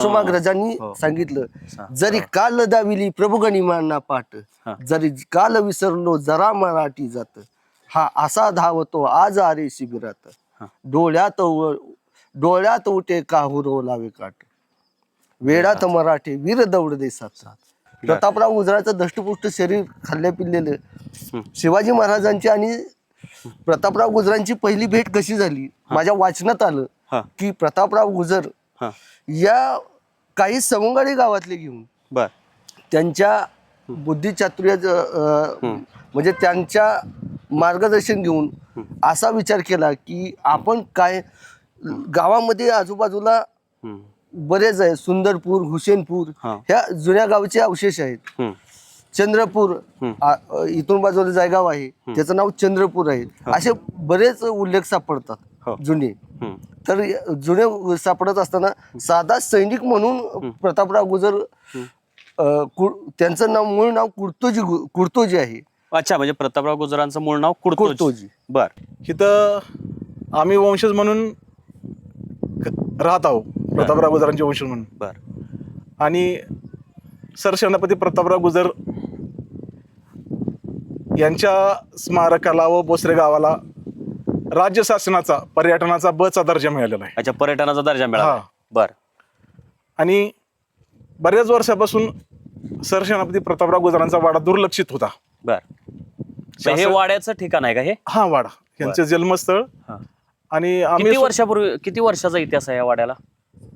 कुसुमाग्रजांनी हो. सांगितलं हा. जरी काल दाविली प्रभू गणिमांना पाठ हा. जरी काल विसरलो जरा मराठी जात हा असा धावतो आज आरे शिबिरात. हा. डोळ्यात डोळ्यात उठे काहुरो लावे काट वेळात मराठी वीर दौड देसात प्रतापराव गुजराचं दष्टपुष्ट शरीर खाल्ल्या पिल्लेलं. शिवाजी महाराजांची आणि प्रतापराव गुजरांची पहिली भेट कशी झाली? माझ्या वाचनात आलं हा. की प्रतापराव गुजर हा. या काही सवंगाडी गावातले घेऊन बर. त्यांच्या बुद्धिचातुर्य म्हणजे त्यांच्या मार्गदर्शन घेऊन असा विचार केला की आपण काय गावामध्ये आजूबाजूला. बरेच आहे सुंदरपूर हुसेनपूर. ह्या जुन्या गावचे अवशेष आहेत. चंद्रपूर इथून बाजूला जायगाव आहे. त्याचं नाव चंद्रपूर आहे. असे बरेच उल्लेख हो. जुने. हम्म. तर या जुने सापडत असताना साधा सैनिक म्हणून प्रतापराव गुजर अ, कु- त्यांचं नाव मूळ नाव कुर्तोजी गु- कुर्तोजी आहे. अच्छा म्हणजे प्रतापराव गुजरांचं मूळ नाव कुर्तोजी. कुर्तोजी. बर. इथं आम्ही वंशज म्हणून क- राहत आहोत प्रतापराव गुजरांचे वंशज म्हणून. बर. आणि सरसेनापती प्रतापराव गुजर यांच्या स्मारकाला व बोसरे गावाला राज्य शासनाचा पर्यटनाचा ब चा दर्जा मिळालेला आहे. अच्छा पर्यटनाचा दर्जा मिळाला. हा. बर. आणि बऱ्याच वर्षापासून सरसेनापती प्रतापराव गुजरांचा वाडा दुर्लक्षित होता. बर. हे शासन- वाड्याचं ठिकाण आहे का हे? हा वाडा. यांचं जन्मस्थळ. हा. आणि आम्ही किती वर्षापूर्वी किती वर्षाचा इतिहास आहे या वाड्याला?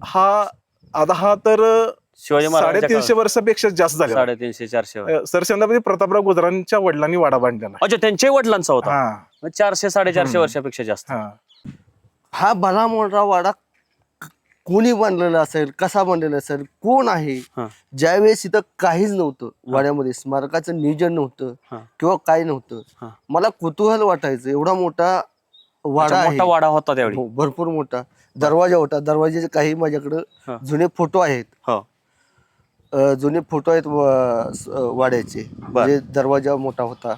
हा आता हा तर शिवाजी महाराजांच्या साडेतीनशे. वर्षापेक्षा जास्त झाले. साडेतीनशे चारशे वर्ष. सरसेनापती प्रतापराव गुजरांच्या वडिलांनी वाडा बांधलेला. अच्छा त्यांच्या वडिलांचा होता? हा. मग चारशे साडेचारशे वर्षापेक्षा जास्त. हा. हा भला मोठा वाडा क- कोणी बांधलेला असेल कसा बांधलेला असेल कोण आहे हा. ज्यावेळेस इथं काहीच नव्हतं वाड्यामध्ये स्मारकाचं नियोजन नव्हतं हा. किंवा काय नव्हतं हा. मला कुतूहल वाटायचं एवढा मोठा वाडा अच्छा, आहे. मोठा वाडा होता त्यावेळी. हो, भरपूर मोठा. दरवाजा होता. दरवाजाचे काही माझ्याकडं हा. जुने फोटो आहेत. हो. अ, जुने फोटो आहेत वा- स- वाड्याचे. म्हणजे दरवाजा मोठा होता.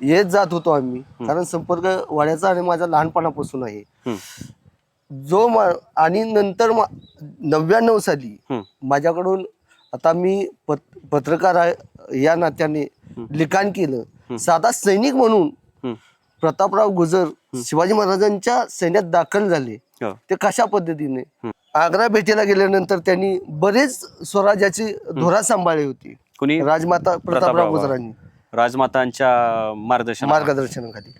येत जात होतो आम्ही. कारण संपर्क वाड्याचा आणि माझा लहानपणापासून आहे. जो मा- आणि नंतर नव्याण्णव साली. माझ्याकडून आता मी पत पत्रकार आहे या नात्याने लिखाण केलं. साधा सैनिक म्हणून. प्रतापराव गुजर शिवाजी महाराजांच्या सैन्यात दाखल झाले. हो. ते कशा पद्धतीने? आग्रा भेटीला गेल्यानंतर त्यांनी बरेच स्वराज्याची धोरा सांभाळली होती. कुणी? राजमाता प्रतापराव. गुजरांनी राजमातांच्या मार्गदर्शन मार्गदर्शनाखाली.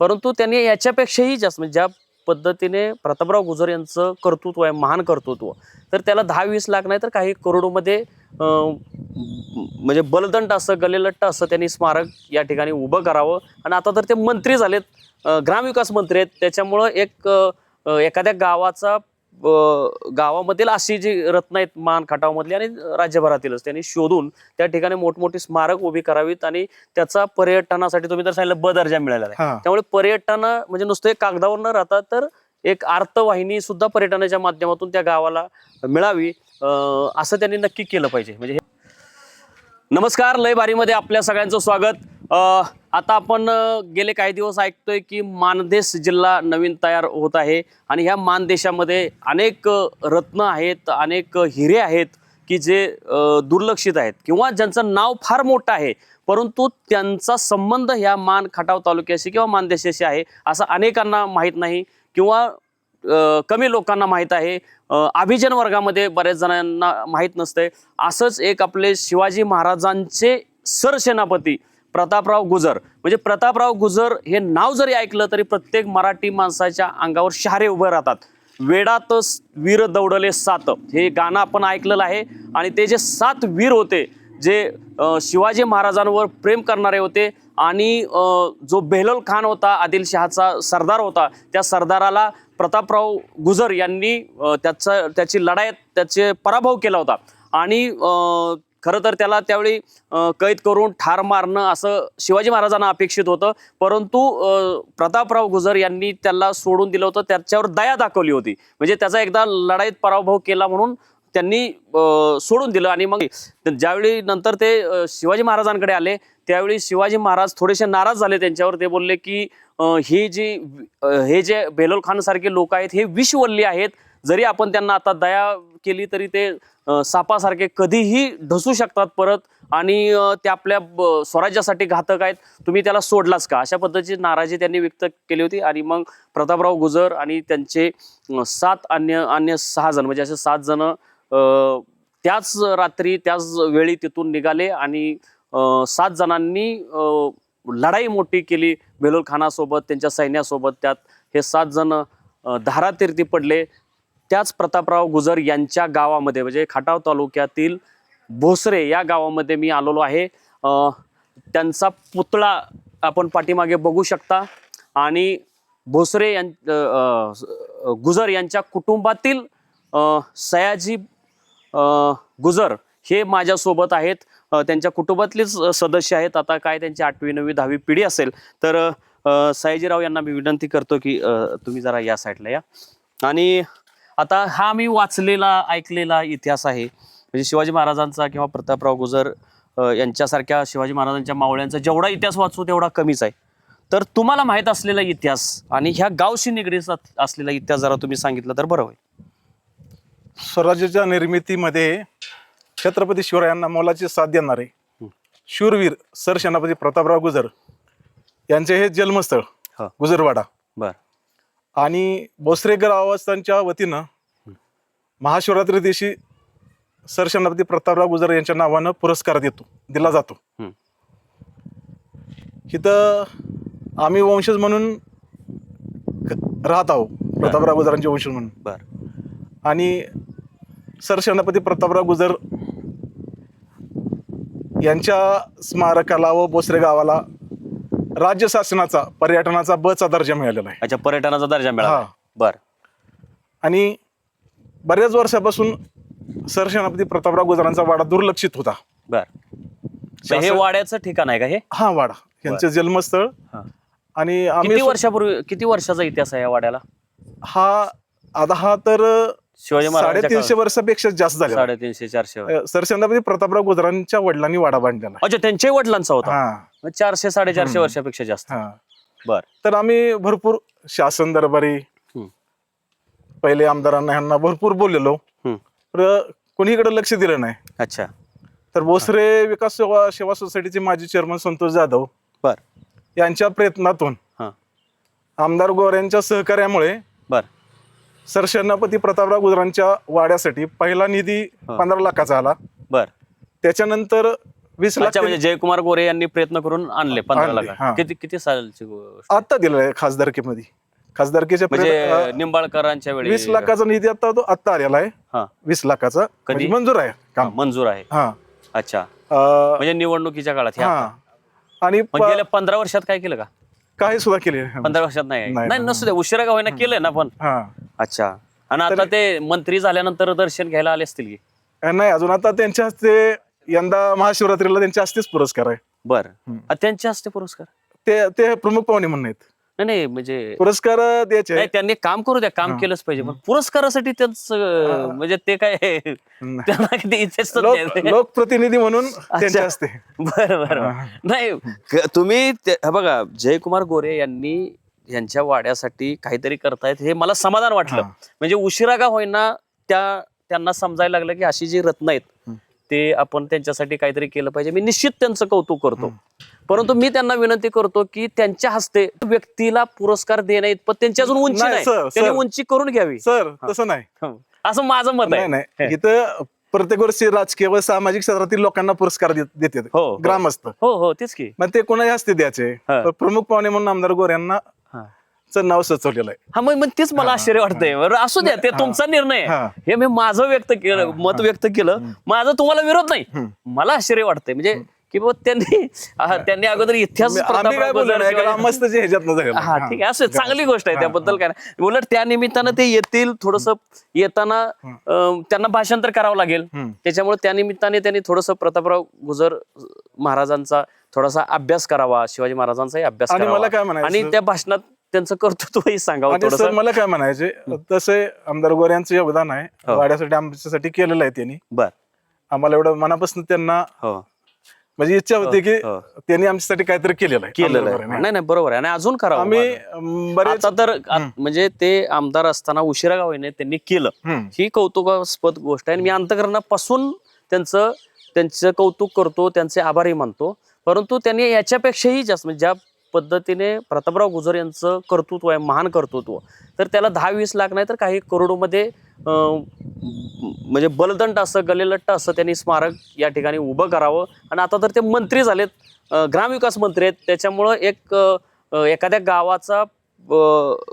परंतु त्यांनी याच्यापेक्षाही जास्त म्हणजे ज्या पद्धतीने प्रतापराव गुजर यांचं कर्तृत्व आहे महान कर्तृत्व तर त्याला दहा वीस लाख नाही तर काही करोडोमध्ये म्हणजे बलदंड असं गलेलट्ट असं त्यांनी स्मारक या ठिकाणी उभं करावं. आणि आता तर ते मंत्री झालेत ग्रामविकास मंत्री आहेत. त्याच्यामुळं एक एखाद्या गावाचा गावामधील अशी जी रत्न आहेत मान खटावमधली आणि राज्यभरातीलच त्यांनी शोधून त्या ठिकाणी मोठमोठी स्मारक उभी करावीत आणि त्याचा पर्यटनासाठी तुम्ही तर सांगितलं ब दर्जा मिळालेला आहे. त्यामुळे पर्यटन म्हणजे नुसतं एक कागदावर न राहता तर एक अर्थवाहिनी सुद्धा पर्यटनाच्या माध्यमातून त्या गावाला मिळावी असं त्यांनी नक्की केलं पाहिजे. म्हणजे नमस्कार लय बारीमध्ये आपल्या सगळ्यांचं स्वागत. आता आपण गेले काही दिवस ऐकतोय की मानदेश जिल्हा नवीन तयार होत आहे आणि ह्या मानदेशामध्ये अनेक रत्न आहेत अनेक हिरे आहेत की जे दुर्लक्षित आहेत किंवा ज्यांचं नाव फार मोठं आहे परंतु त्यांचा संबंध ह्या मान खटाव तालुक्याशी किंवा मानदेशाशी आहे असं अनेकांना माहीत नाही किंवा कमी लोकांना माहीत आहे. अभिजन वर्गामध्ये बऱ्याच जणांना माहीत नसतंय. असंच एक आपले शिवाजी महाराजांचे सरसेनापती प्रतापराव गुजर. म्हणजे प्रतापराव गुजर हे नाव जरी ऐकलं तरी प्रत्येक मराठी माणसाच्या अंगावर शहारे उभे राहतात. वेडात वीर दौडले सात. हे गाणं आपण ऐकलेलं आहे आणि ते जे सात वीर होते जे शिवाजी महाराजांवर प्रेम करणारे होते आणि जो बेहलोल खान होता आदिलशहाचा सरदार होता त्या सरदाराला प्रतापराव गुजर यांनी त्याचं त्याचा त्याची लढाईत त्याचे पराभव केला होता. आणि खरं तर त्याला त्यावेळी कैद करून ठार मारणं असं शिवाजी महाराजांना अपेक्षित होतं. परंतु प्रतापराव गुजर यांनी त्याला सोडून दिलं होतं. त्याच्यावर दया दाखवली होती. म्हणजे त्याचा एकदा लढाईत पराभव केला म्हणून त्यांनी सोडून दिलं. आणि मग ज्यावेळी नंतर ते शिवाजी महाराजांकडे आले त्यावेळी शिवाजी महाराज थोडेसे नाराज झाले त्यांच्यावर. ते बोलले की ही जी हे जे बेलोल खान सारखे लोक आहेत हे विषवल्ली आहेत. जरी आपण त्यांना आता दया केली तरी ते सापासारखे कधीही ढसू शकतात परत आणि ते आपल्या ब- स्वराज्यासाठी घातक आहेत. तुम्ही त्याला सोडलाच का? अशा पद्धतीची नाराजी त्यांनी व्यक्त केली होती आणि मग प्रतापराव गुजर आणि त्यांचे सात अन्य अन्य सहा जण म्हणजे असे सात जण त्याच रात्री त्याच वेळी तिथून निघाले आणि सात जणांनी लढाई मोठी केली बेलोल खानासोबत त्यांच्या सैन्यासोबत. त्यात हे सात जण धारातीर्थी पडले. त्याच प्रतापराव गुजर यांच्या गावामध्ये म्हणजे खटाव तालुक्यातील भोसरे या गावामध्ये मी आलेलो आहे. त्यांचा पुतळा आपण पाठीमागे बघू शकता. आणि भोसरे यां गुजर यांच्या कुटुंबातील सयाजी गुजर हे माझ्यासोबत आहेत. त्यांच्या कुटुंबातलेच सदस्य आहेत. आता काय त्यांची आठवी नववी दहावी पिढी असेल तर सयाजीराव यांना मी विनंती करतो की तुम्ही जरा या साईडला या. आणि आता हा मी वाचलेला ऐकलेला इतिहास आहे. म्हणजे शिवाजी महाराजांचा किंवा प्रतापराव गुजर यांच्यासारख्या शिवाजी महाराजांच्या मावळ्यांचा जेवढा इतिहास वाचू तेवढा कमीच आहे. तर तुम्हाला माहीत असलेला इतिहास आणि ह्या गावशी निगडीत असलेला इतिहास जरा तुम्ही सांगितलं तर बरं होईल. स्वराज्याच्या निर्मितीमध्ये छत्रपती शिवरायांना मोलाची साथ देणारे शूरवीर सर सेनापती प्रतापराव गुजर यांचे हे जन्मस्थळ हा. गुजरवाडा. बर. आणि भोसरे ग्रामस्थांच्या वतीनं महाशिवरात्री दिवशी सर सेनापती प्रतापराव गुजर यांच्या नावानं पुरस्कार देतो दिला जातो. इथं आम्ही वंशज म्हणून राहत आहोत प्रतापराव गुजरांचे वंशज म्हणून. बर. आणि सरसेनापती प्रतापराव गुजर यांच्या स्मारकाला व बोसरे गावाला राज्य शासनाचा पर्यटनाचा ब चा दर्जा मिळालेला आहे. अच्छा पर्यटनाचा दर्जा मिळाला. हा. बर. आणि बऱ्याच वर्षापासून सरसेनापती प्रतापराव गुजरांचा वाडा दुर्लक्षित होता. बर. हे शासन- वाड्याचं ठिकाण आहे का हे? हा वाडा. यांचं जन्मस्थळ. हा. आणि आम्ही किती वर्षापूर्वी किती वर्षाचा इतिहास आहे या वाड्याला? हा आता हा तर शिवाजी साडेतीनशे. वर्षापेक्षा जास्त झाला. साडेतीनशे चारशे. सरसेनापती प्रतापराव गुजरांच्या वडिलांनी वाडा बांधलेला. अच्छा त्यांच्या वडिलांचा होता? हा. मग चारशे साडेचारशे हम्म. वर्षापेक्षा जास्त. हा. बर. तर आम्ही भरपूर शासन दरबारी हम्म. पहिले आमदारांना ह्यांना भरपूर बोललेलो. हम्म. तर कोणीकडे लक्ष दिलं नाही. अच्छा. तर भोसरे विकास सेवा सेवा सोसायटीचे माजी चेअरमन संतोष जाधव बर. यांच्या प्रयत्नातून हा. आमदार गोऱ्यांच्या सहकार्यामुळे बर सरसेनापती प्रतापराव गुजरांच्या वाड्यासाठी पहिला निधी. पंधरा लाखाचा आला. बर. त्याच्यानंतर वीस लाख अच्छा म्हणजे जयकुमार गोरे यांनी प्रयत्न करून आणले पंधरा आणले, लाख. हा. किती किती सालची गोष्ट? आता दिलाय खासदारकीमध्ये. खासदारकीच्या म्हणजे निंबाळकरांच्या वेळी वीस लाखाचा निधी आता तो आता आलेला आहे. हा. वीस लाखाचा. कधी? म्हणजे मंजूर आहे हा, काम मंजूर आहे. हा. अच्छा. अं, म्हणजे निवडणुकीच्या काळात हा. आणि मग प- गेल्या पंधरा वर्षात काय केलं का? काही सुद्धा केले पंधरा वर्षात नाही. नाही, नाही नसू दे उशिरा का होईना केलंय ना पण. हा. अच्छा. आणि आता ते मंत्री झाल्यानंतर दर्शन घ्यायला आले असतील की? नाही अजून आता त्यांच्या हस्ते यंदा महाशिवरात्रीला त्यांच्या हस्तेच पुरस्कार आहे. बर. त्यांच्या हस्ते पुरस्कार? ते ते प्रमुख पाहुणे म्हणून आहेत. नाही नाही म्हणजे पुरस्कार द्यायचे नाही त्यांनी काम करू द्या काम केलंच पाहिजे पण पुरस्कारासाठी त्यांचं म्हणजे ते काय. त्यांना किती इच्छाच लोक लोकप्रतिनिधी म्हणून त्यांच्या हस्ते बरं बरं. नाही. क- तुम्ही ते- हे बघा जयकुमार गोरे यांनी यांच्या वाड्यासाठी काहीतरी करतायत हे मला समाधान वाटलं. हा. म्हणजे उशिरा का होईना त्या त्यांना समजायला लागलं की अशी जी रत्न आहेत हं. ते आपण त्यांच्यासाठी काहीतरी केलं पाहिजे. मी निश्चित त्यांचं कौतुक करतो. परंतु मी त्यांना विनंती करतो की त्यांच्या हस्ते व्यक्तीला पुरस्कार देण्या इतपत त्यांची अजून उंची नाही, त्यांनी. उंची करून घ्यावी. सर तसं नाही. हं. असं माझं मत नाही आहे नाही इथं प्रत्येक वर्षी राजकीय व सामाजिक क्षेत्रातील लोकांना पुरस्कार देत- देतात. हो, हो. ग्रामस्थ. हो हो तेच की. मग ते कोणाच्या हस्ते द्यायचे? हा. तर प्रमुख पाहुणे म्हणून आमदार गोर यांना हा. च नाव सुचवलेलं आहे. हा मग मग तेच मला आश्चर्य वाटतंय. बरं, असू द्या ते तुमचा निर्णय हा. हे मी माझं व्यक्त केलं मत व्यक्त केलं. माझं तुम्हाला विरोध नाही. मला आश्चर्य वाटतंय. म्हणजे की बाबा त्यांनी हा, त्यांनी अगोदर इतिहास आम्ही काय बोललो जे हा ठीक आहे. असं चांगली गोष्ट आहे त्याबद्दल काय नाही. उलट त्या निमित्तानं ते येतील थोडस येताना अं, त्यांना भाषांतर करावं लागेल. हम्म. त्याच्यामुळे त्या निमित्ताने त्यांनी थोडस प्रतापराव गुजर महाराजांचा थोडासा अभ्यास करावा शिवाजी महाराजांचाही अभ्यास आणि मला काय म्हणायचं- आणि त्या भाषणात त्यांचं कर्तृत्वही सांगावं आणि थोडस. सर मला काय म्हणायचे? तसे आमदार गोर यांचं योगदान आहे. हो. वाड्यासाठी आमच्यासाठी केलेलं आहे त्यांनी. बर. आम्हाला एवढं मनापासून त्यांना हो. म्हणजे इच्छा होती की हो. त्यांनी आमच्यासाठी काहीतरी केलेलं आहे केलेलं आहे नाही. नाही बरोबर आहे आणि अजून करावं आम्ही. अं, बरेच आता तर म्हणजे ते आमदार असताना उशिरा का होईने त्यांनी केलं हम्म. ही कौतुकास्पद गोष्ट आहे आणि मी अंतकरणापासून त्यांचं त्यांचं कौतुक करतो त्यांचे आभारही मानतो परंतु त्यांनी याच्यापेक्षाही जास्त म्हणजे ज्या पद्धतीने प्रतापराव गुजर यांचं कर्तृत्व आहे महान कर्तृत्व. तर त्याला दहा वीस लाख नाही तर काही करोडोमध्ये म्हणजे बलदंड असं गलेलट्ट असं त्यांनी स्मारक या ठिकाणी उभं करावं. आणि आता तर ते मंत्री झालेत ग्रामविकास मंत्री आहेत. त्याच्यामुळं एक एखाद्या गावाचा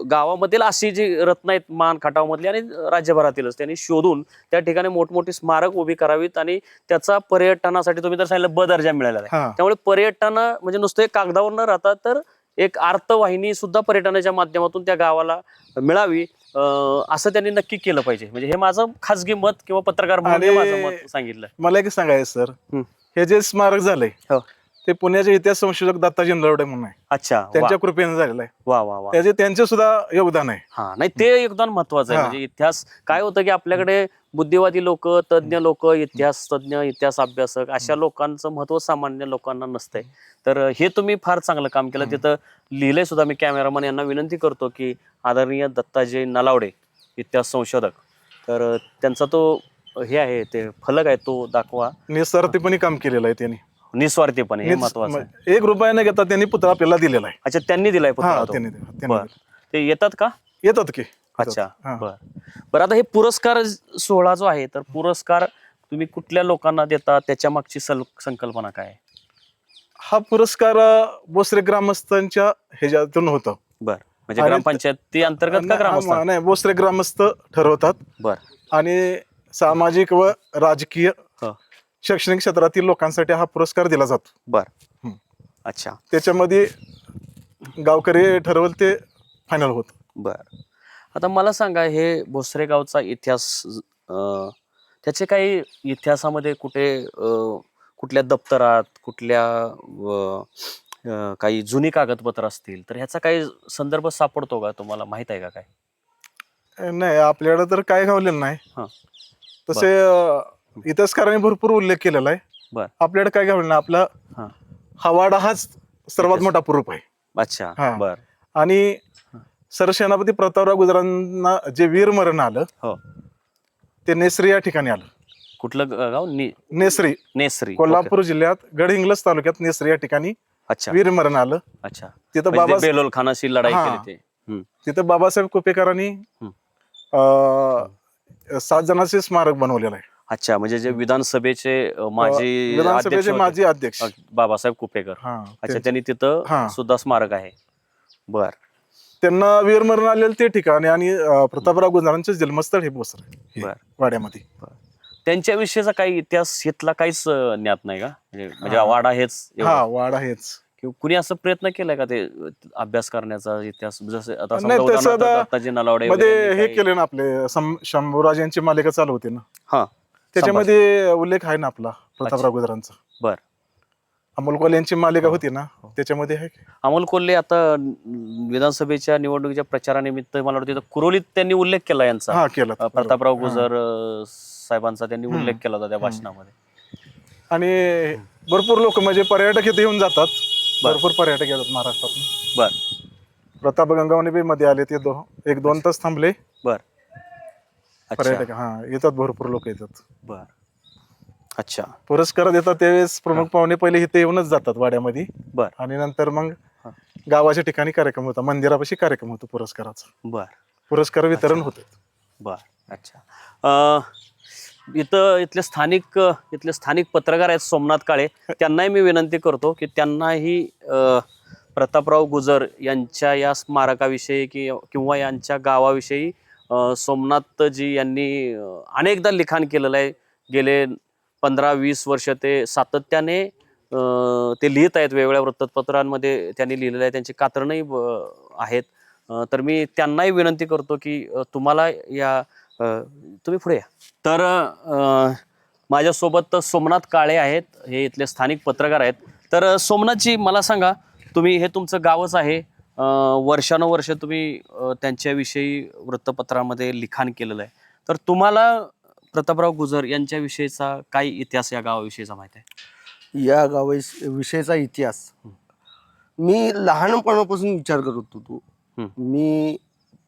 गावामधील अशी जी रत्न आहेत मान खटावमधली आणि राज्यभरातीलच त्यांनी शोधून त्या ठिकाणी मोठमोठी स्मारक उभी करावीत आणि त्याचा पर्यटनासाठी तुम्ही तर सांगितलं ब दर्जा मिळालेला आहे. त्यामुळे पर्यटन म्हणजे नुसतं एक कागदावर न राहता तर एक अर्थवाहिनी सुद्धा पर्यटनाच्या माध्यमातून त्या गावाला मिळावी असं त्यांनी नक्की केलं पाहिजे. म्हणजे हे माझं खासगी मत किंवा पत्रकार म्हणून माझं मत सांगितलं मला एक सांगायचं सर. हे जे स्मारक झालंय हो. ते पुण्याचे इतिहास संशोधक दत्ताजी नलवडे म्हणून आहे. अच्छा त्यांच्या कृपेने झालेलं आहे. वा वा वा. त्याचे त्यांचे सुद्धा योगदान आहे. हा नाही ते योगदान महत्वाचं आहे. हा. म्हणजे इतिहास काय होतं की आपल्याकडे बुद्धिवादी लोक तज्ज्ञ लोक इतिहास तज्ज्ञ इतिहास अभ्यासक अशा लोकांचं महत्त्व सामान्य लोकांना नसतंय. तर हे तुम्ही फार चांगलं काम केलं. तिथं लिहिलंय सुद्धा मी कॅमेरामन यांना विनंती करतो की आदरणीय दत्ताजी नलावडे इतिहास संशोधक तर त्यांचा तो हे आहे ते फलक आहे तो दाखवा. निस्वार्थीपणे काम केलेलं आहे त्यांनी. निस्वार्थीपणे हे महत्वाचं आहे एक रुपया न घेता त्यांनी पुतळा आपल्याला दिलेला आहे अच्छा त्यांनी दिलाय हा पुतळा तो. त्यांनी दिला- त्यांनी बरं. दिला. ते येतात का येतात की. अच्छा हा. बर बर आता हे पुरस्कार सोहळा जो आहे तर पुरस्कार तुम्ही कुठल्या लोकांना देता त्याच्या मागची सल- संकल्पना काय आहे? हा पुरस्कार अं, बोसरे ग्रामस्थांच्या ह्याच्यातून होतं बर म्हणजे आणि- ग्रामपंचायती अंतर्गत का ग्रामस्थ नाही बोसरे ग्रामस्थ ठरवतात बर आणि सामाजिक व राजकीय. शैक्षणिक क्षेत्रातील लोकांसाठी हा पुरस्कार दिला जातो. बर. अच्छा. त्याच्यामध्ये गावकरी ठरवल ते फायनल होत. बर. आता मला सांगा हे भोसरे गावचा इतिहास अं, त्याचे काही इतिहासामध्ये कुठे अं, कुठल्या दप्तरात कुठल्या अं, काही जुनी कागदपत्र असतील तर ह्याचा काही संदर्भ सापडतो का? तुम्हाला माहीत आहे का काय? नाही आपल्याकडे तर काय गावलेलं नाही. हा. तसे अं, इतिहासकारांनी भरपूर उल्लेख केलेला आहे. बर. आपल्याकडे काय गावलेलं नाही आपला हा. हवाडा हाच सर्वात. मोठा प्रूफ आहे. अच्छा हा. बर. आणि सरसेनापती प्रतापराव गुजरांना जे वीर मरण आलं हो. ते नेसरी या ठिकाणी आलं. कुठलं ग- गाव? नि- नेसरी. नेसरी. कोल्हापूर जिल्ह्यात गडहिंग्लज तालुक्यात नेसरी या ठिकाणी. अच्छा. वीर मरण आलं. अच्छा. तिथं म्हणजे बाबा बेलोल खानाशी लढाई हा. केली ते. तिथं बाबासाहेब कुपेकरांनी अं, सात जणांचे स्मारक बनवलेलं आहे. अच्छा म्हणजे जे विधानसभेचे अ, माजी अध्यक्ष विधानसभेचे होते, माजी अध्यक्ष. अ, बाबासाहेब कुपेकर. हा अच्छा त्यांनी तिथं हा. सुद्धा स्मारक आहे. बर. त्यांना वीर मरण आलेलं ते ठिकाणी आणि अं, प्रतापराव गुजरांचे जन्मस्थळ हे बोसर आहे. बर. वाड्यामध्ये. त्यांच्याविषयीचा काही इतिहास इथला काहीच अ, ज्ञात नाही का? म्हणजे म्हणजे हा. वाडा हेच एवढं? हा वाडा हेच. किंवा कुणी असं प्रयत्न केलाय का ते अ, अभ्यास करण्याचा इतिहास? जसं आता नाही, समजा तसं उदाहरणार्थ आता दत्ताजी नलावडे मध्ये वगैरे हे काही- केले ना आपले शंभूराज यांची मालिका चालू होती ना. हा. त्याच्यामध्ये उल्लेख आहे ना आपला प्रतापराव गुजरांचा बर. अमोल कोल यांची मालिका हो. होती ना त्याच्यामध्ये आहे? अमोल कोल्हे आता विधानसभेच्या निवडणुकीच्या प्रचारानिमित्त मला वाटतं कुरोलीत त्यांनी उल्लेख केला यांचा. हा केलं. प्रतापराव हा. गुजर साहेबांचा त्यांनी. उल्लेख केला होता त्या भाषणामध्ये. आणि भरपूर लोक म्हणजे पर्यटक इथे येऊन जातात. भरपूर पर्यटक येतात महाराष्ट्रात बर. प्रताप गंगावणे बी मध्ये आले ते दो एक दोन तास थांबले. बर. अच्छा. पर्यटक हा येतात भरपूर लोक येतात. बर. अच्छा. पुरस्कार देतात त्यावेळेस प्रमुख पाहुणे पहिले इथे येऊनच जातात वाड्यामध्ये. बर. आणि नंतर मग हा. गावाच्या ठिकाणी कार्यक्रम होता मंदिरापाशी कार्यक्रम होतो पुरस्काराचा. बर. पुरस्कार वितरण होते. बर. अच्छा. अ, इथं इथले स्थानिक इथले स्थानिक पत्रकार आहेत सोमनाथ काळे. त्यांनाही मी विनंती करतो की त्यांनाही अ, प्रतापराव गुजर यांच्या या स्मारकाविषयी कि किंवा यांच्या गावाविषयी सोमनाथजी यांनी अनेकदा लिखाण केलेलं आहे. गेले पंधरा वीस वर्ष ते सातत्याने ते लिहित आहेत. वेगवेगळ्या वृत्तपत्रांमध्ये त्यांनी लिहिलेलं आहे. त्यांची कातरणही ब- आहेत. तर मी त्यांनाही विनंती करतो की तुम्हाला या तुम्ही पुढे या. तर माझ्यासोबत सोमनाथ काळे आहेत. हे इथले स्थानिक पत्रकार आहेत. तर सोमनाथजी मला सांगा तुम्ही हे तुमचं गावच आहे. वर्षानुवर्ष तुम्ही अ, त्यांच्याविषयी वृत्तपत्रामध्ये लिखाण केलेलं आहे. तर तुम्हाला प्रतापराव गुजर यांच्याविषयीचा काय इतिहास या गावाविषयीचा माहिती आहे? या गावा विषयीचा इतिहास. मी लहानपणापासून विचार करत होतो हं. मी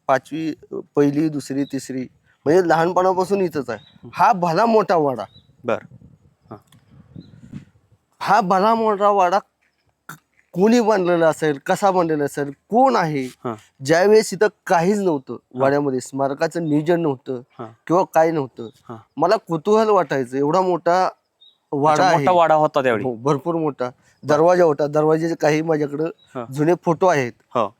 पाचवी पहिली दुसरी तिसरी म्हणजे लहानपणापासून इथंच आहे. हा. भला मोठा वाडा. बर. हा भला मोठा वाडा कोणी बांधलेला असेल कसा बांधलेला असेल कोण आहे हा. ज्यावेळेस इथं काहीच नव्हतं वाड्यामध्ये स्मारकाचं नियोजन नव्हतं हा. किंवा काय नव्हतं मला कुतूहल वाटायचं. एवढा मोठा वाडा अच्छा, मोठा आहे. वाडा होता त्यावेळी. हो, भरपूर मोठा. दरवाजा होता. दरवाजाचे काही हा. माझ्याकडं जुने फोटो आहेत. हो.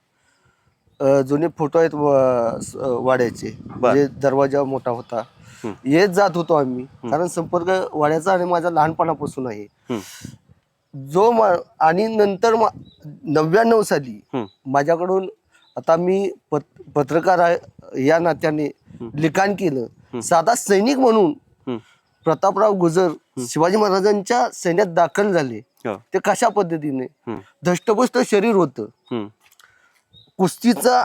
अ, जुने फोटो आहेत वा- स- वाड्याचे. म्हणजे दरवाजा मोठा होता. हं. येत जात होतो आम्ही. कारण संपर्क वाड्याचा आणि माझा लहानपणापासून आहे. हं. जो आणि नंतर नव्याण्णव साली. माझ्याकडून आता मी पत पत्रकार या नात्याने लिखाण केलं साधा सैनिक म्हणून. प्रतापराव गुजर शिवाजी महाराजांच्या सैन्यात दाखल झाले. ते कशा पद्धतीने. धष्टपुष्ट शरीर होतं. कुस्तीचा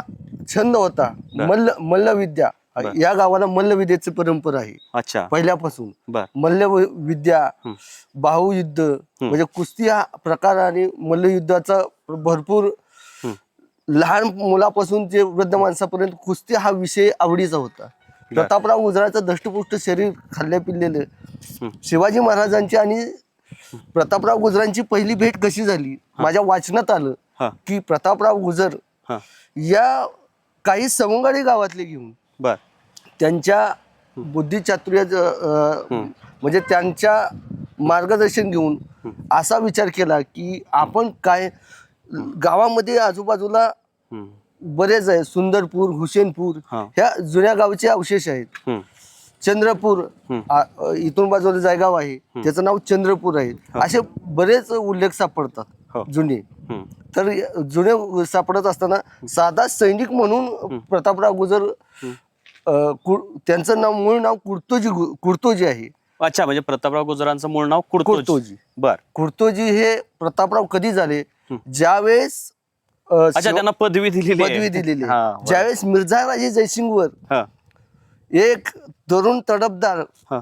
छंद होता मल्ल मल्लविद्या. या गावाला मल्लविद्येची परंपरा आहे. अच्छा. पहिल्यापासून. बर. मल्ल विद्या हं. बाहुयुद्ध म्हणजे कुस्ती हा प्रकार आणि मल्लयुद्धाचा भरपूर. लहान मुलापासून ते वृद्ध माणसापर्यंत कुस्ती हा विषय आवडीचा होता. प्रतापराव गुजराचं दष्टपुष्ट शरीर खाल्ल्या पिल्लेलं. शिवाजी महाराजांची आणि प्रतापराव गुजरांची पहिली भेट कशी झाली? माझ्या वाचनात आलं की प्रतापराव गुजर या काही सवंगाडी गावातले घेऊन बर. त्यांच्या बुद्धिचातुर्य म्हणजे त्यांच्या मार्गदर्शन घेऊन असा विचार केला की आपण काय गावामध्ये आजूबाजूला. बरेच आहे सुंदरपूर हुसेनपूर. ह्या जुन्या गावचे अवशेष आहेत. चंद्रपूर इथून बाजूला जायगाव आहे. त्याचं नाव चंद्रपूर आहे. असे बरेच उल्लेख. सापडतात जुने. हं. तर या जुने सापडत असताना साधा सैनिक म्हणून प्रतापराव गुजर अ, कु- त्यांचं नाव मूळ नाव कुर्तोजी गु- कुर्तोजी आहे अच्छा म्हणजे प्रतापराव गुजरांचं मूळ नाव कुर्तोजी कुर्तोजी बर कुर्तोजी हे प्रतापराव कधी झाले ज्यावेळेस अ, अच्छा शिव- त्यांना पदवी दिलेली आहे. पदवी दिलेली आहे. हा, बरं. ज्यावेळेस मिर्झा राजे जयसिंगवर हा, एक तरुण तडफदार हा.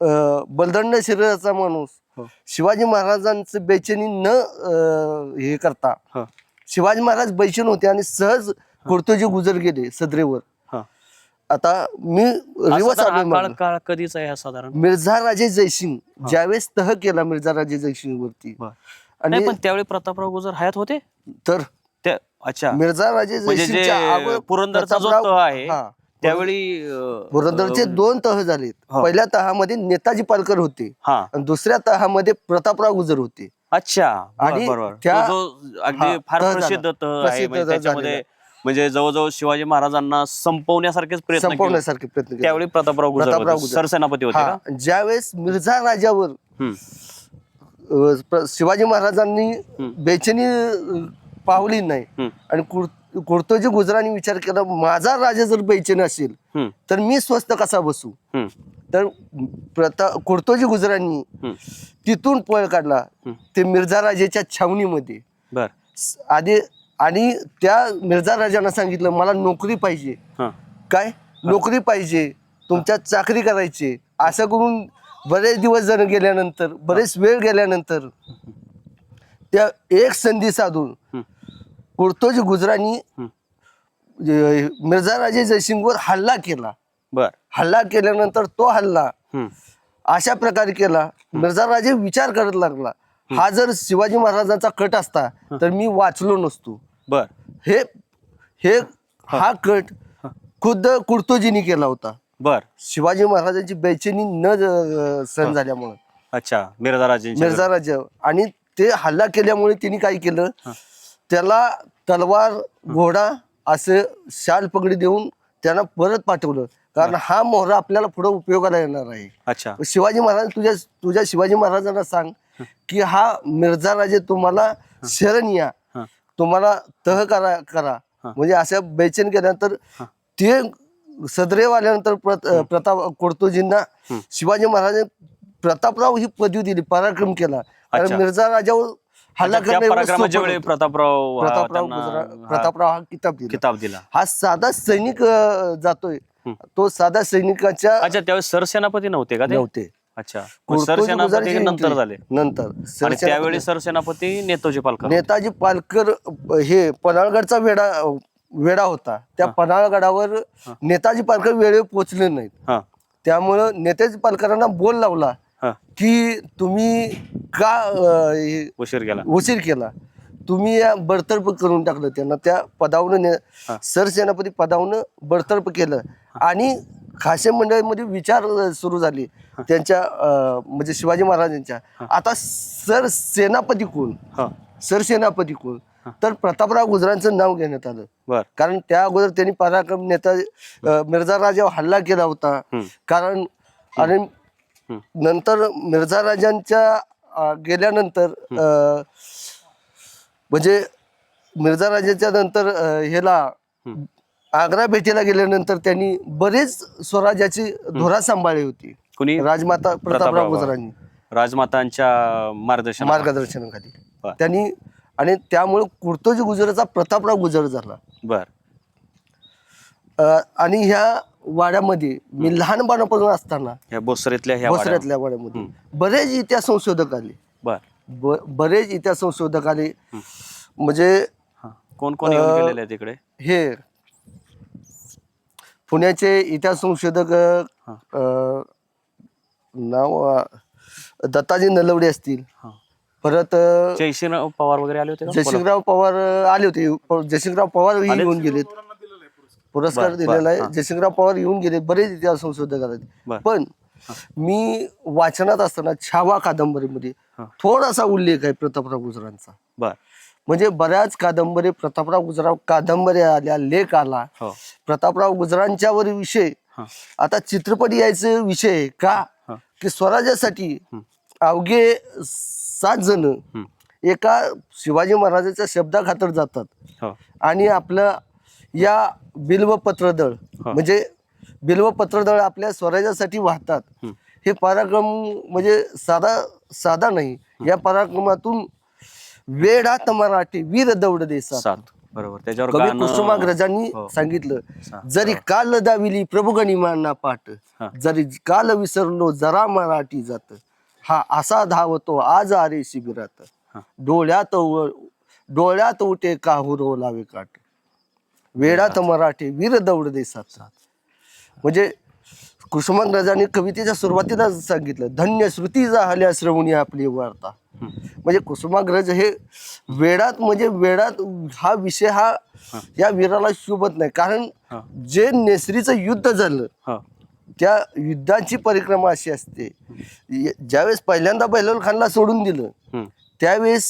अ, बलदंड शरीराचा माणूस हो. शिवाजी महाराजांचं बेचैनी न अ, हे करता हा, शिवाजी महाराज बैचन होते आणि सहज कुर्तोजी गुजर गेले सदरेवर. आता मी रिवर्स साधारण हा काळ मागं. काळ कधीच आहे हा साधारण मिर्झा राजे जयसिंग ज्यावेळेस तह केला मिर्झा राजे जयसिंग वरती बर. आणि नाही पण त्यावेळी प्रतापराव गुजर हयात होते तर त्या अच्छा मिर्झा राजे म्हणजे जयसिंगच्या जे अगोदर पुरंदरचा जो प्रतापराव- तह आहे हा. त्यावेळी अं, पुरंदरचे दोन तह झालेत हो. पहिल्या तहामध्ये नेताजी पालकर होते हा आणि दुसऱ्या तहामध्ये प्रतापराव गुजर होते अच्छा आणि. त्या- जो अगदी हा, फार तह झाला. प्रसिद्ध तह आहे प्रसिद्ध म्हणजे तह त्याच्यामध्ये झालेला. म्हणजे जवळजवळ शिवाजी महाराजांना संपवण्यासारखेच प्रयत्न केले. संपवण्यासारखे प्रयत्न केले त्यावेळी प्रतापराव गुजर प्रतापराव होते. गुजर. सरसेनापती होते का हा, ज्यावेळेस मिर्झा राजावर हम्म. अ, प्र- शिवाजी महाराजांनी बेचैनी अ, पावली नाही. आणि कुर- कुर्तोजी गुजरांनी विचार केला माझा राजा जर बेचैन असेल हम्म. तर मी स्वस्त कसा बसू हम्म. तर प्रता कुर्तोजी गुजरांनी हम्म. तिथून पळ काढला ते मिर्झा राजेच्या छावणीमध्ये बर स- आधी आणि त्या मिर्झा राजांना सांगितलं मला नोकरी पाहिजे. हा. काय? नोकरी पाहिजे. तुमच्यात चाकरी करायची. असं करून बरेच दिवस जण गेल्यानंतर बरेच वेळ गेल्यानंतर त्या एक संधी साधून. कुर्तोजी गुजरांनी. जे- मिर्झा राजे जयसिंगवर हल्ला केला. बर. हल्ला केल्यानंतर तो हल्ला हम्म. अशा प्रकारे केला. मिर्झा राजे विचार करत लागला. हा जर शिवाजी महाराजांचा कट असता तर मी वाचलो नसतो. बर. हे हे हा. कट खुद्द कुर्तोजीनी केला होता. बर. शिवाजी महाराजांची बेचैनी न सहन झाल्यामुळे. अच्छा मिर्झा राजा. आणि ते हल्ला केल्यामुळे त्यांनी काय केलं? त्याला तलवार घोडा असं शाल पगडी देऊन त्यांना परत पाठवलं. कारण हा मोहरा आपल्याला पुढे उपयोगाला येणार आहे. अच्छा. शिवाजी महाराज तुझ्या तुझ्या शिवाजी महाराजांना सांग की हा मिर्झा राजे तुम्हाला शरण या. तुम्हाला तह करा करा. म्हणजे अशा बेचैन केल्यानंतर ते सदरेव आल्यानंतर प्रत- प्रताप कोर्तोजींना शिवाजी महाराज प्रतापराव ही पदवी दिली पराक्रम केला. कारण. मिर्झा राजावर हल्ला अच्छा, त्या करणं एवढं पराक्रमाच्या सोपं वेळी नव्हतं. प्रतापराव प्रतापराव प्रतापराव हा किताब दिला. किताब दिला. हा साधा सैनिक जातोय. तो साधा सैनिकाच्या अच्छा त्यावेळेस सरसेनापती नव्हते का नव्हते. अच्छा. सरसेनापती नंतर. झाले. नंतर. आणि त्यावेळी सरसेनापती नेताजी पालकर. नेताजी पालकर हे पन्हाळगडचा वेढा अ, वेढा होता. त्या पन्हाळगडावर नेताजी पालकर वेळेवर पोहोचले नाहीत. त्यामुळं नेताजी पालकरांना बोल लावला की तुम्ही का उशीर गेला उशीर केला? तुम्ही या बडतर्फ करून टाकलं त्यांना. त्या पदावरून हा. सरसेनापती पदावरून बडतर्फ केलं. आणि खासे मंडळीमध्ये विचार सुरू झाले. त्यांच्या म्हणजे शिवाजी महाराजांच्या. आता सर सेनापती कोण? सरसेनापती कोण? तर प्रतापराव गुजरांचं नाव घेण्यात आलं. कारण त्या अगोदर त्यांनी पराक्रम नेता मिर्झा राजावर हल्ला केला होता. कारण आणि. नंतर मिर्झा राजांच्या गेल्यानंतर म्हणजे मिर्झा राजाच्या नंतर ह्याला. आग्रा भेटीला गेल्यानंतर त्यांनी बरेच स्वराज्याची धोरा सांभाळली होती. कुणी? राजमाता प्रतापराव. गुजरांनी राजमातांच्या मार्गदर्शन मार्गदर्शनाखाली. त्यांनी आणि त्यामुळे कुर्तोजी गुजराचा प्रतापराव गुजर झाला. बर. आणि ह्या वाड्यामध्ये मी लहानपणापासून असताना वाड्या. बसऱ्यातल्या वाड्यामध्ये. बरेच इतिहास संशोधक आले. बर. बरेच इतिहास संशोधक आले म्हणजे कोण कोण तिकडे हे पुण्याचे इतिहास संशोधक. अ, नाव अ, दत्ताजी नलवडे असतील. हा. परत अ, पवार वगैरे आले होते का? जयसिंगराव पवार अ, आले होते. प- जयसिंगराव पवार ही येऊन गेलेत. पुरस्कार बर, दिलेला आहे. जयसिंगराव पवार येऊन गेले बरेच इतिहास संशोधक आले बर. पण मी वाचनात असताना छावा कादंबरीमध्ये हा. थोडासा उल्लेख आहे प्रतापराव गुजरांचा. बर. म्हणजे बऱ्याच कादंबरी प्रतापराव गुजराव कादंबऱ्या आल्या लेख आला हो प्रतापराव गुजरांच्यावर विषय आता चित्रपट यायचे विषय. का. की स्वराज्यासाठी अवघे सात जण. एका शिवाजी महाराजाच्या शब्दाखातर जातात हो आणि आपलं या बिल्व पत्रदळ हा. म्हणजे बिल्व पत्रदळ आपल्या स्वराज्यासाठी वाहतात. हे पराक्रम म्हणजे साधा साधा नाही या पराक्रमातून वेडात मराठी वीर दौड देसा सात. बरोबर. त्याच्यावर कवी गाणं- कुसुमाग्रजांनी हो. सांगितलं जरी काल दाविली प्रभुगणी माना पाठ हा. जरी काल विसरलो जरा मराठी जात हा असा धावतो आज आरे शिबिरात. हा. डोळ्यात व- डोळ्यात उठे काहुरो लावे काट वेडात मराठी वीर दौड देसात. म्हणजे कुसुमाग्रजांनी कवितेच्या सुरुवातीला सांगितलं धन्य श्रुती झाल्या श्रवणी आपली वार्ता. म्हणजे कुसुमाग्रज हे वेडात म्हणजे वेडात हा विषय हा या वीराला शुभत नाही. कारण. जे नेसरीचं युद्ध झालं त्या युद्धाची परिक्रमा अशी असते. ज्यावेळेस पहिल्यांदा बहिलोल खानला सोडून दिलं. त्यावेळेस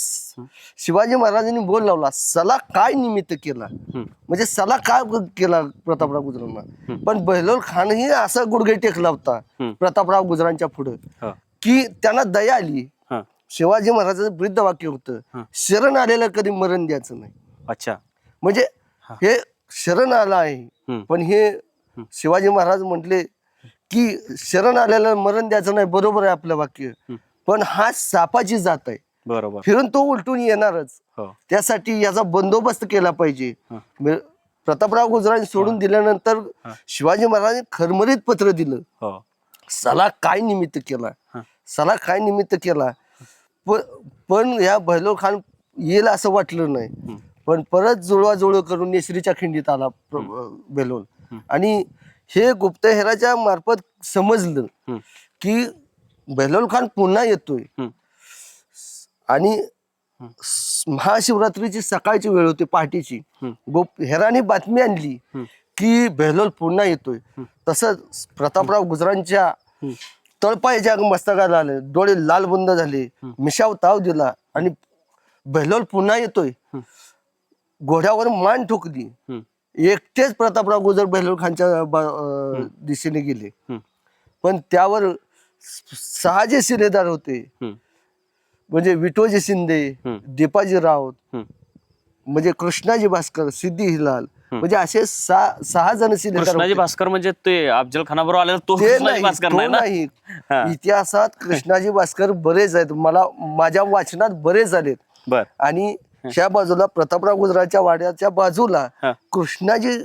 शिवाजी महाराजांनी बोल लावला सला काय निमित्त केला. म्हणजे सला काय केला प्रतापराव गुजरांना? पण बहिलोल खानही असा गुडघे टेकला होता. प्रतापराव गुजरांच्या पुढे हो. की त्यांना दया आली. हा. शिवाजी महाराजांचं वृद्ध वाक्य होतं शरण आलेलं कधी मरण द्यायचं नाही. अच्छा. म्हणजे हे. शरण आलं आहे. पण हे शिवाजी महाराज म्हटले की शरण आलेलं मरण द्यायचं नाही बरोबर आहे आपलं वाक्य. पण हा सापाची जात आहे. बरोबर. फिरून तो उलटून येणारच. हो. त्यासाठी याचा बंदोबस्त केला पाहिजे. हा. मी- प्रतापराव गुजरांनी सोडून दिल्यानंतर शिवाजी महाराजांनी खरमरीत पत्र दिलं. हो. सला काय निमित्त केला? हा. सला काय निमित्त केला? पण पण या भैलो खान येईल असं वाटलं नाही. पण परत जुळवाजुळव करून नेसरीच्या खिंडीत आला प्र- बेलोल आणि हे गुप्तहेराच्या मार्फत समजलं हम्म. की बेलोल खान पुन्हा येतोय. हम्म. आणि महाशिवरात्रीची सकाळची वेळ होती पहाटेची. गुप्त हेराने बातमी आणली की बेलोल पुन्हा येतोय. तसंच प्रतापराव गुजरांच्या तळपायच्या मस्तकाला आले डोळे लाल बुंद झाले मिशाव ताव दिला आणि बेलोल पुन्हा येतोय. घोड्यावर मान ठोकली. एकटेच प्रतापराव गुजर बेलोल खानच्या दिशेने गेले. पण त्यावर सहा जे शिलेदार होते. म्हणजे विठोजी शिंदे. दीपाजी राऊत. म्हणजे कृष्णाजी भास्कर सिद्धी हिलाल म्हणजे असे सहा सहा जण कृष्णाजी. भास्कर म्हणजे ते अफजल खानाबरोबर आलेला तो भास्कर नाही. इतिहासात कृष्णाजी भास्कर बरेच आहेत. मला माझ्या वाचनात बरेच झालेत बर. आणि त्या बाजूला प्रतापराव गुजराच्या वाड्याच्या बाजूला. कृष्णाजी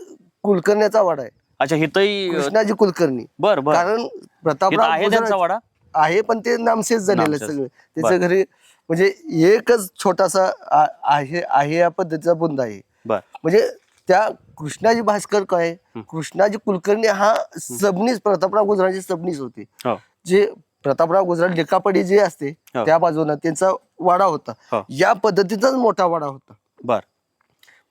कुलकर्ण्याचा वाडा आहे. अच्छा हिथही कृष्णाजी कुलकर्णी. बर कारण प्रतापराव आहे वाडा? आहे पण ते नामशेष झालेलं. सगळं. त्याच्या घरी म्हणजे एकच छोटासा आ- आहे आहे या पद्धतीचा बुंद आहे. बर. म्हणजे त्या कृष्णाजी भास्कर काय कृष्णाजी कुलकर्णी हा सबनीस प्रतापराव गुजराची सबनीस होते. हो. जे प्रतापराव गुजरात लेखापडी जे असते हो. त्या बाजूला त्यांचा वाडा हो. होता या पद्धतीचाच मोठा वाडा होता. बर.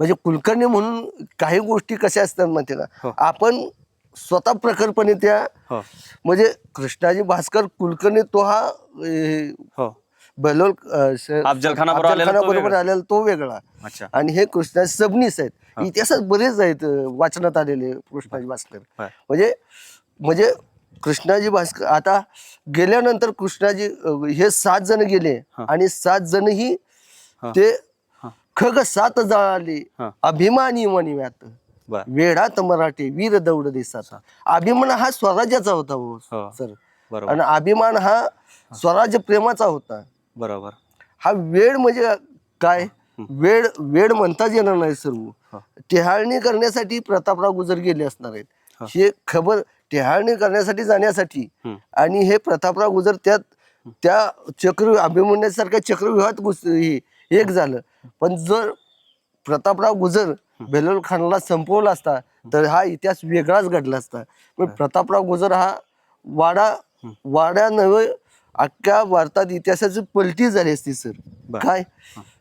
म्हणजे कुलकर्णी म्हणून काही गोष्टी कशा असतात माहिती हो. का? आपण स्वतः प्रखरपणे त्या हो. म्हणजे कृष्णाजी भास्कर कुलकर्णी तो हा अं, हो. बलोल अं, श- अफजलखानाबरोबर आलेला तो अफजलखानाबरोबर वेगळा. आलेला तो वेगळा. अच्छा. आणि हे कृष्णाजी सबनीस आहेत. इतिहासात बरेच आहेत अं, वाचनात आलेले कृष्णाजी भास्कर. बर. म्हणजे म्हणजे कृष्णाजी भास्कर आता गेल्यानंतर कृष्णाजी अं, हे सात जण गेले हा. आणि सात जणही हा. ते हा. खग सात जळाले. हा. अभिमानी म्हणव्यात बर. वेढात मराठी वीर दौड देसाचा अभिमान हा स्वराज्याचा होता हो. भाऊ सर. बरोबर. आणि अभिमान हा. स्वराज्य प्रेमाचा होता. बरोबर. हा वेळ म्हणजे काय? वेळ वेळ म्हणताच येणार नाही सर्व. टेहाळणी करण्यासाठी प्रतापराव गुजर गेले असणार आहेत. हे. खबर टेहाळणी करण्यासाठी जाण्यासाठी. आणि हे प्रतापराव गुजर त्यात त्या चक्र अभिमन्यासारख्या चक्रव्यूहात घुस हे एक झालं. पण जर प्रतापराव गुजर बेलोल खानला संपवला असता तर हा इतिहास वेगळाच घडला असता. पण प्रतापराव गुजर हा वाडा वाड्या नव्हे अख्ख्या भारतात इतिहासाची पलटी झाली असती सर. बर. काय?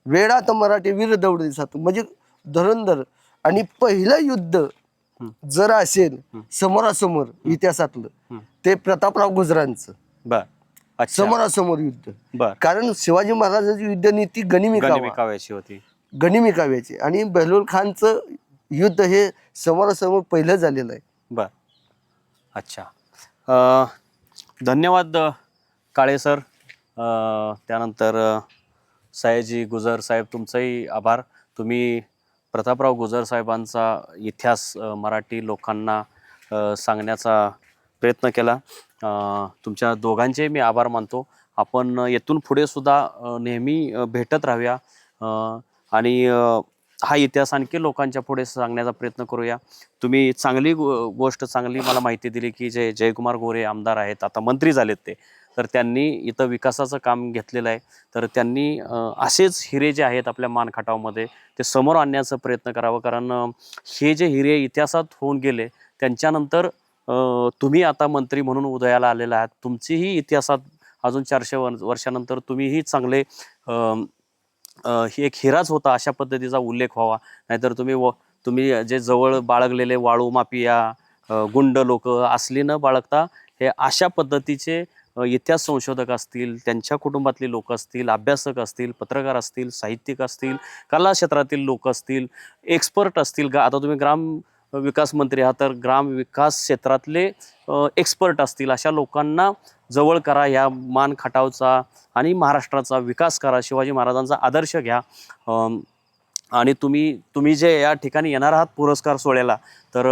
वेळात मराठी वीर दौड दिसत म्हणजे धुरंधर. आणि पहिलं युद्ध जर असेल समोरासमोर इतिहासातलं ते प्रतापराव गुजरांचं बर. अच्छा. समोरासमोर युद्ध. बर. कारण शिवाजी महाराजांची युद्धनीती गनिमी गनिमी कावा काव्याची होती. गनिमी काव्याची. आणि बहलोल खानचं युद्ध हे समोरासमोर पहिलं झालेलं आहे. बर. अच्छा. अ, धन्यवाद अ, काळे सर त्यानंतर सयाजी गुजर साहेब तुमचंही आभार. तुम्ही प्रतापराव गुजर साहेबांचा इतिहास मराठी लोकांना सांगण्याचा प्रयत्न केला. तुमच्या दोघांचे मी आभार मानतो. आपण येथून पुढे सुद्धा नेहमी भेटत राहूया. आणि हा इतिहास आणखी लोकांच्या पुढे सांगण्याचा प्रयत्न करूया. तुम्ही चांगली गो- गोष्ट चांगली मला माहिती दिली की जे जयकुमार गोरे आमदार आहेत. आता मंत्री झालेत ते. तर त्यांनी इथं विकासाचं काम घेतलेलं आहे. तर त्यांनी असेच हिरे जे आहेत आपल्या मानखटावमध्ये ते समोर आणण्याचा प्रयत्न करावा. कारण हे जे हिरे इतिहासात होऊन गेले त्यांच्यानंतर तुम्ही आता मंत्री म्हणून उदयाला आलेला आहात. तुमचीही इतिहासात अजून चारशे वर्षानंतर तुम्हीही चांगले एक हिराच होता अशा पद्धतीचा उल्लेख व्हावा. नाहीतर तुम्ही व तुम्ही जे जवळ बाळगलेले वाळू माफिया गुंड लोक असली न बाळगता हे अशा पद्धतीचे इतिहास संशोधक असतील त्यांच्या कुटुंबातले लोक असतील अभ्यासक असतील पत्रकार असतील साहित्यिक असतील कला क्षेत्रातील लोक असतील एक्सपर्ट असतील. गा आता तुम्ही ग्राम विकास मंत्री आहात तर ग्राम विकास क्षेत्रातले एक्सपर्ट असतील. अशा लोकांना जवळ करा ह्या मान खटावचा आणि महाराष्ट्राचा विकास करा. शिवाजी महाराजांचा आदर्श घ्या. आणि तुम्ही तुम्ही जे या ठिकाणी येणार आहात पुरस्कार सोहळ्याला तर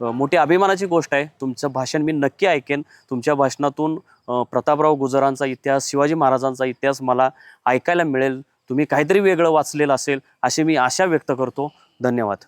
मोठी अभिमानाची गोष्ट आहे. तुमचं भाषण मी नक्की ऐकेन. तुमच्या भाषणातून प्रतापराव गुजरांचा इतिहास शिवाजी महाराजांचा इतिहास मला ऐकायला मिळेल. तुम्ही काहीतरी वेगळं वाचलेलं असेल अशी मी आशा व्यक्त करतो. धन्यवाद.